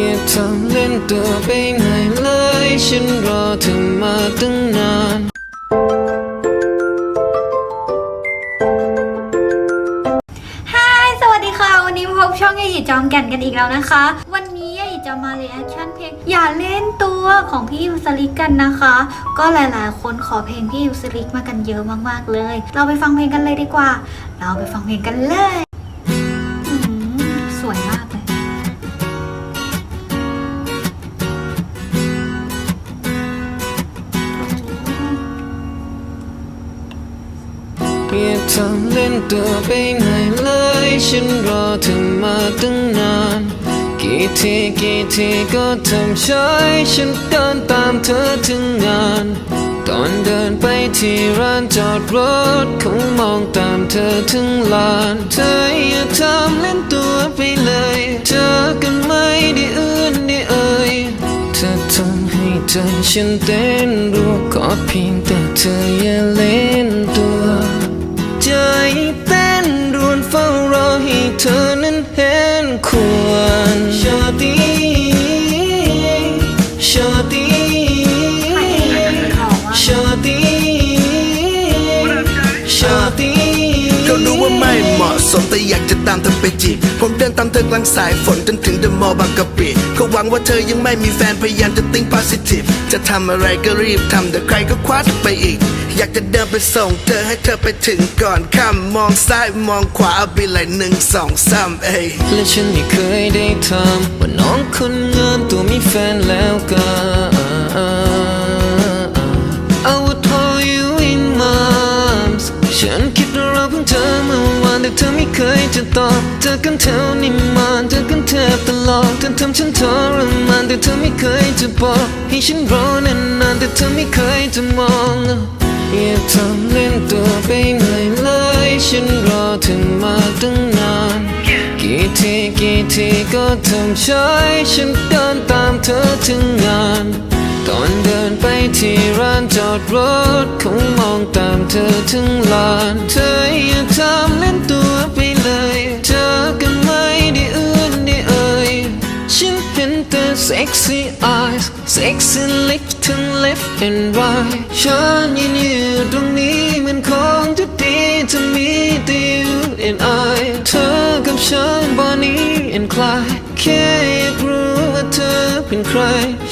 อย่าทำเล่นตัวไปไหนเลยฉันรอเธอมาตั้งนานฮายสวัสดีค่ะ วันนี้พบช่องยายหยีจอมแก่นกันอีกแล้วนะคะ วันนี้ยายหยีจะมาเรีแอคชั่นเพลงอย่าเล่นตัวของพี่ยูสลิกกันนะคะ ก็หลายๆ คนขอเพลงพี่ยูสลิกมากันเยอะมากๆเลย เราไปฟังเพลงกันเลยดีกว่า เราไปฟังเพลงกันเลย อย่าทำเล่นตัวไปไหนเลย ฉันรอเธอมาตั้งนาน กี่ทีกี่ทีก็ทำใช้ฉันเดินตามเธอถึงงาน ตอนเดินไปที่ร้านจอดรถคงมองตามเธอถึงลาน เธออย่าทำเล่นตัวไปเลย เธอกันไม่ได้อื้อนได้เอ่ยเธอทำให้ใจฉันเต้นรัวขอเพียงแต่เธออย่าเล่น ตามเธอไปจีบผมเดินตามเธอกลางสายฝนจนถึงเดอะมอลล์บางกะปิก็หวังว่าเธอยังไม่มีแฟนพยายามจะติ้ง positive จะทำอะไรก็รีบทำแต่ใครก็คว้าเธอไปอีก อยากจะเดินไปส่งเธอให้เธอไปถึงก่อนค่ำมองซ้ายมองขวาเอาไปเลยหนึ่งสองสามเอ้ยและฉันไม่เคยได้ทำว่าน้องคนงามตัวมีแฟนแล้วกัน ตอบเจอกันแถวนิมานเจอกันแทบตลอดเธอทำฉันทรมานแต่เธอไม่เคยจะบอกให้ฉันรอนานๆแต่เธอไม่เคยจะมองอย่าทำเล่นตัวไปไหนเลยฉันรอเธอมาตั้งนานกี่ทีกี่ทีก็ทำใช้ฉันเดินตามเธอถึงงานตอนเดินไปที่ร้านจอดรถคงมองตามเธอถึงลานเธอ sexy eyes sexy lips ทั้ง left and right ฉันยืนอยู่ตรงนี้มันคงจะดีจะมีแต่ you and I เธอกับฉันบอนนี้ and Clyde แค่อยากรู้ว่าเธอเป็นใคร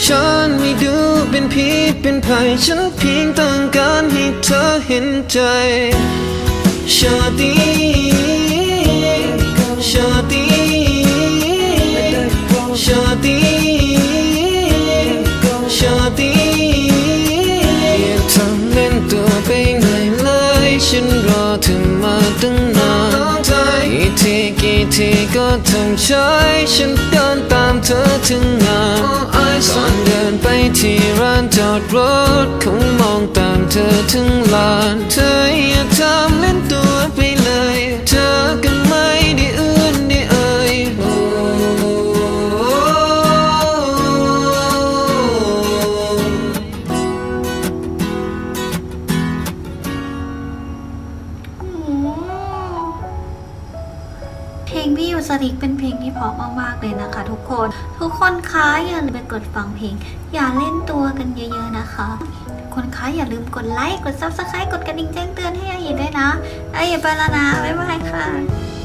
ฉันไม่ดูเป็นผีเป็นภัยฉันเพียงต้องการให้เธอเห็นใจชาตี ทีก็ทำใช้ฉันเดินตามเธอถึงงานตอนเดินไปที่ร้านจอดรถคงมองตามเธอถึงลานเธอ สลิกเป็นเพลงที่เพราะมากๆเลยนะคะ ทุกคน ทุกคนคะอย่าลืมไปกดฟังเพลง อย่าเล่นตัวกันเยอะ ๆนะคะ คนคะอย่าลืมกดไลค์ กด subscribe กดกระดิ่งแจ้งเตือนให้อาหยีด้วยนะอาหยีไปแล้วนะ บ๊ายบายค่ะ